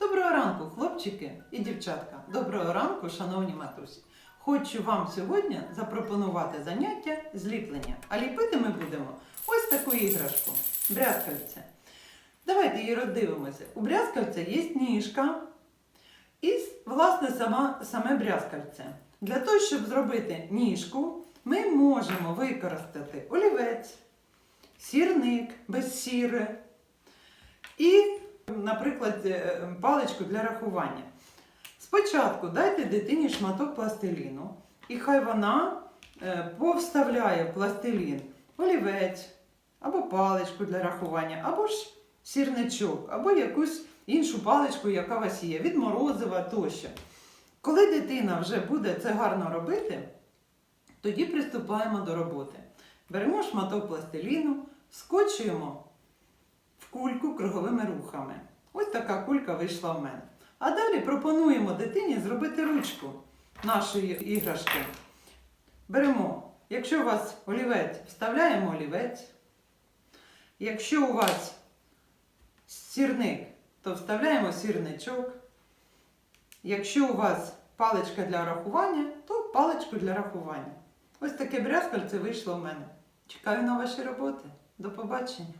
Доброго ранку, хлопчики і дівчатка. Доброго ранку, шановні матусі. Хочу вам сьогодні запропонувати заняття зліплення. А ліпити ми будемо ось таку іграшку брязкальце. Давайте її роздивимося. У брязкальця є ніжка і, власне, сама, саме брязкальце. Для того, щоб зробити ніжку, ми можемо використати олівець, сірник без сіри наприклад, е, паличку для рахування. Спочатку дайте дитині шматок пластиліну, і хай вона е, повставляє в пластилін олівець або паличку для рахування, або ж сірничок, або якусь іншу паличку, яка у вас є, від морозива тощо. Коли дитина вже буде це гарно робити, тоді приступаємо до роботи. Беремо шматок пластиліну, скочуємо в кульку круговими рухами. Ось така кулька вийшла в мене. А далі пропонуємо дитині зробити ручку нашої іграшки. Беремо, якщо у вас олівець, вставляємо олівець. Якщо у вас сірник, то вставляємо сірничок. Якщо у вас паличка для рахування, то паличку для рахування. Ось таке брязкальце вийшло в мене. Чекаю на ваші роботи. До побачення.